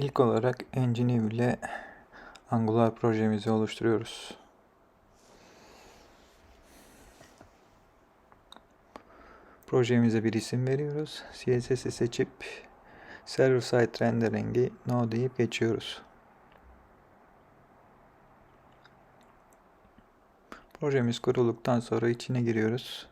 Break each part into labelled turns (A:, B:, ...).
A: İlk olarak Nginx ile Angular projemizi oluşturuyoruz. Projemize bir isim veriyoruz. CSS'i seçip Server Side Rendering'i No deyip geçiyoruz. Projemiz kurulduktan sonra içine giriyoruz.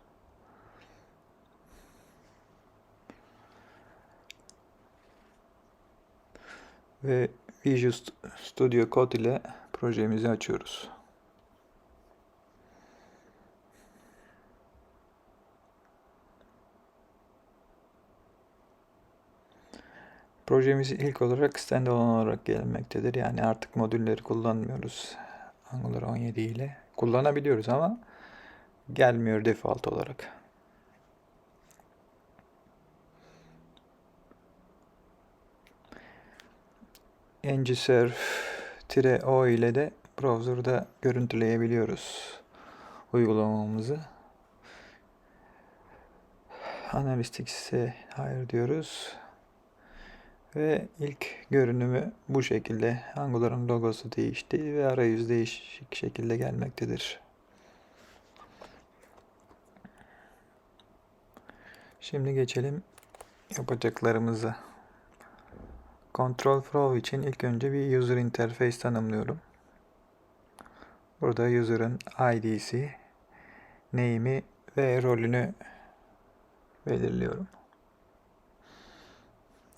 A: Ve Visual Studio Code ile projemizi açıyoruz. Projemiz ilk olarak standalone olarak gelmektedir. Yani artık modülleri kullanmıyoruz. Angular 17 ile. Kullanabiliyoruz ama gelmiyor default olarak. Ngserf-o ile de browser'da görüntüleyebiliyoruz uygulamamızı. Analytics'e hayır diyoruz. Ve ilk görünümü bu şekilde. Angular'ın logosu değişti ve arayüz değişik şekilde gelmektedir. Şimdi geçelim yapacaklarımıza. Control Flow için ilk önce bir user interface tanımlıyorum. Burada user'ın ID'si, name'i ve rolünü belirliyorum.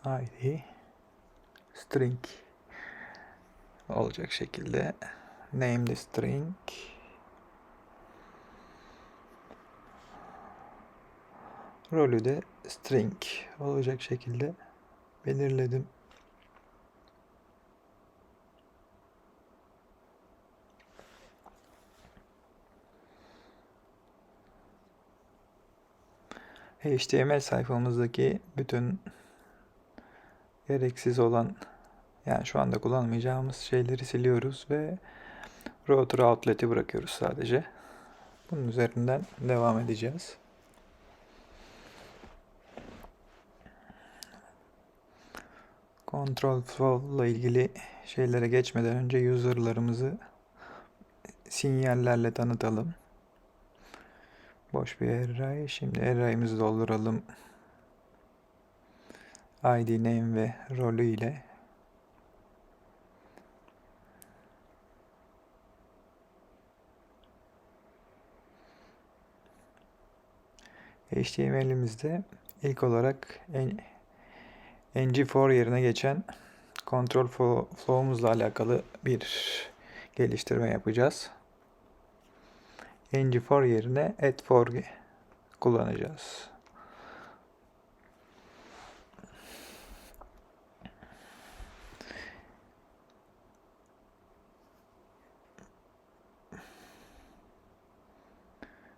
A: ID string olacak şekilde name de string rolü de string olacak şekilde belirledim. HTML sayfamızdaki bütün gereksiz olan yani şu anda kullanmayacağımız şeyleri siliyoruz ve router outlet'i bırakıyoruz sadece. Bunun üzerinden devam edeceğiz. Control flow ile ilgili şeylere geçmeden önce user'larımızı sinyallerle tanıtalım. Boş bir array. Şimdi array'imizi dolduralım. ID name ve rolü ile HTML'imizde ilk olarak ng4 yerine geçen control flow'umuzla alakalı bir geliştirme yapacağız. Ng4 yerine add4 kullanacağız.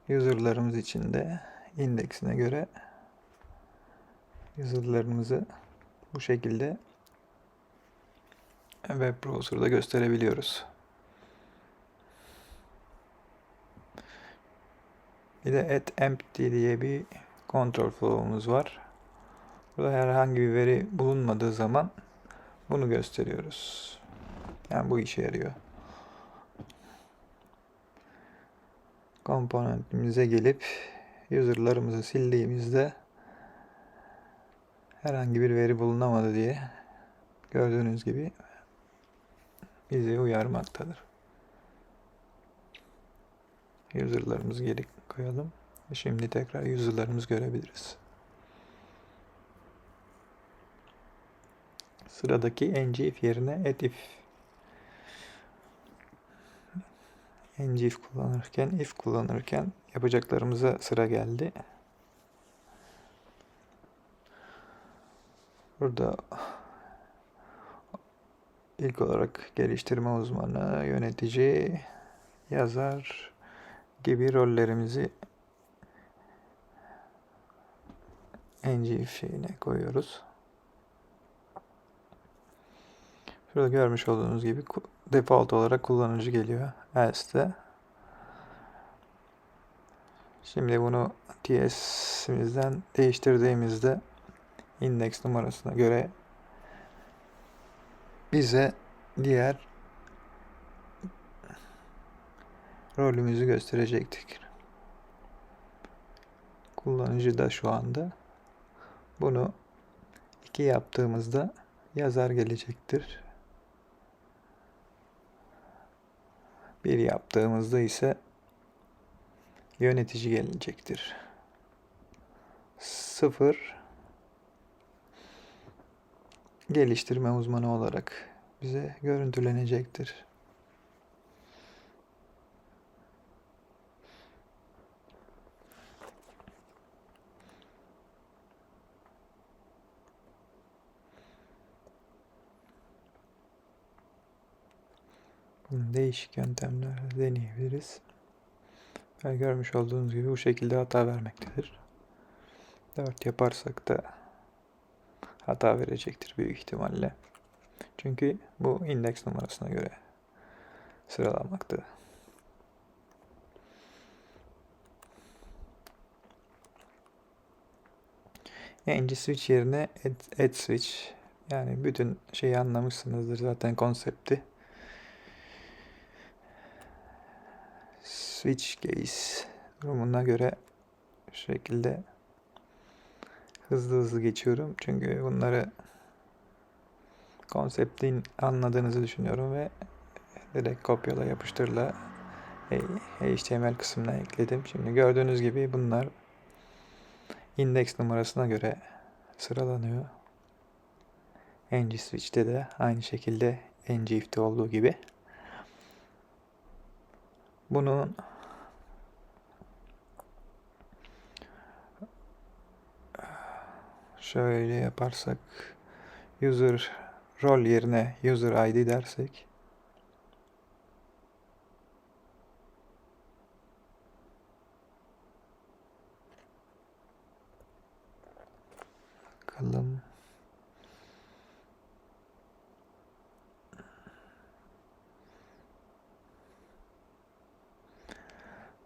A: user'larımız için de indeksine göre user'larımızı bu şekilde web browser'da gösterebiliyoruz. Bir de at empty diye bir control flow'umuz var. Burada herhangi bir veri bulunmadığı zaman bunu gösteriyoruz. Yani bu işe yarıyor. komponentimize gelip user'larımızı sildiğimizde herhangi bir veri bulunamadı diye gördüğünüz gibi bizi uyarmaktadır. User'larımızı geri koyalım. Şimdi tekrar user'larımızı görebiliriz. Sıradaki ngif yerine etif ngif kullanırken, if kullanırken yapacaklarımıza sıra geldi. Burada ilk olarak geliştirme uzmanı, yönetici, yazar gibi rollerimizi ngif şeyine koyuyoruz. Şurada görmüş olduğunuz gibi default olarak kullanıcı geliyor else'de. Şimdi bunu TS'imizden değiştirdiğimizde index numarasına göre bize diğer rolümüzü gösterecektir. Kullanıcı da şu anda bunu iki yaptığımızda yazar gelecektir. Bir yaptığımızda ise yönetici gelecektir. Sıfır geliştirme uzmanı olarak bize görüntülenecektir. Değişik yöntemlerle deneyebiliriz. Ve görmüş olduğunuz gibi bu şekilde hata vermektedir. 4 yaparsak da hata verecektir büyük ihtimalle. Çünkü bu indeks numarasına göre sıralanmakta. Ng switch yerine add, add switch yani bütün şeyi anlamışsınızdır zaten konsepti. Switch case durumuna göre şu şekilde hızlı hızlı geçiyorum. Çünkü bunları konseptin anladığınızı düşünüyorum ve direkt kopyala yapıştırla HTML kısmına ekledim. Şimdi gördüğünüz gibi bunlar indeks numarasına göre sıralanıyor. ng switch'te de aynı şekilde ng if'te olduğu gibi. Bunun şöyle yaparsak user rol yerine user id dersek. Bakalım.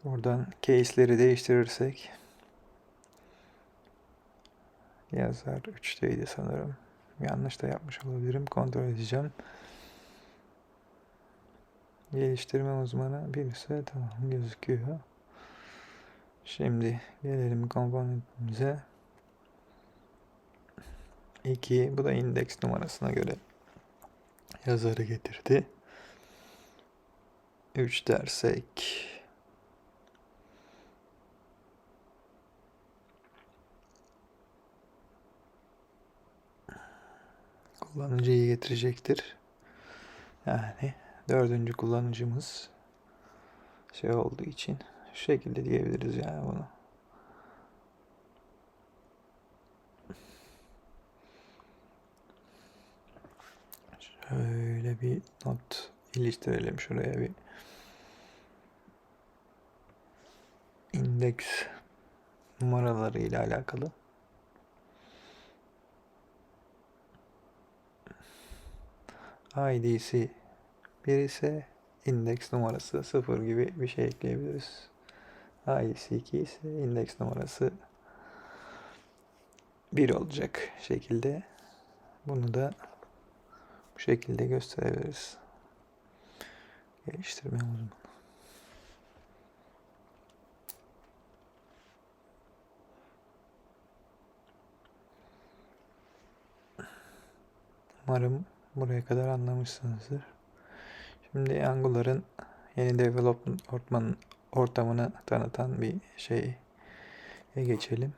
A: Buradan case'leri değiştirirsek yazar 3'teydi sanırım. Yanlış da yapmış olabilirim. Kontrol edeceğim. Geliştirme uzmanı birisi tamam gözüküyor. Şimdi gelelim komponentimize. 2 bu da indeks numarasına göre yazarı getirdi. 3 dersek kullanıcıyı getirecektir. Yani dördüncü kullanıcımız şey olduğu için şu şekilde diyebiliriz yani bunu. Şöyle bir not iliştirelim şuraya bir indeks numaraları ile alakalı. ID'si 1 ise indeks numarası 0 gibi bir şey ekleyebiliriz. ID'si 2 ise indeks numarası 1 olacak şekilde. Bunu da bu şekilde gösterebiliriz. Geliştirme uzmanı. Umarım Buraya kadar anlamışsınızdır. Şimdi Angular'ın yeni development ortamını, ortamını tanıtan bir şeye geçelim.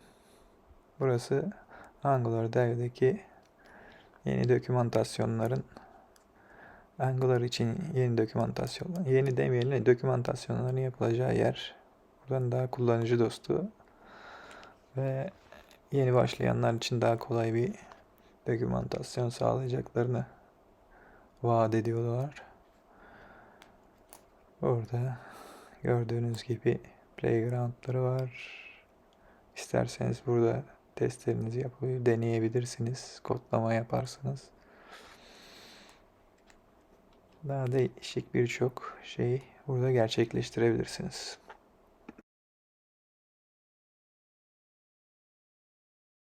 A: Burası Angular devdeki yeni dokümantasyonların Angular için yeni dokümantasyon, yeni demeyelim de dokümantasyonların yapılacağı yer. Buradan daha kullanıcı dostu ve yeni başlayanlar için daha kolay bir dokümantasyon sağlayacaklarını vaat ediyorlar. Orada gördüğünüz gibi playgroundları var. İsterseniz burada testlerinizi yapıp deneyebilirsiniz. Kodlama yaparsınız. Daha değişik birçok şeyi burada gerçekleştirebilirsiniz.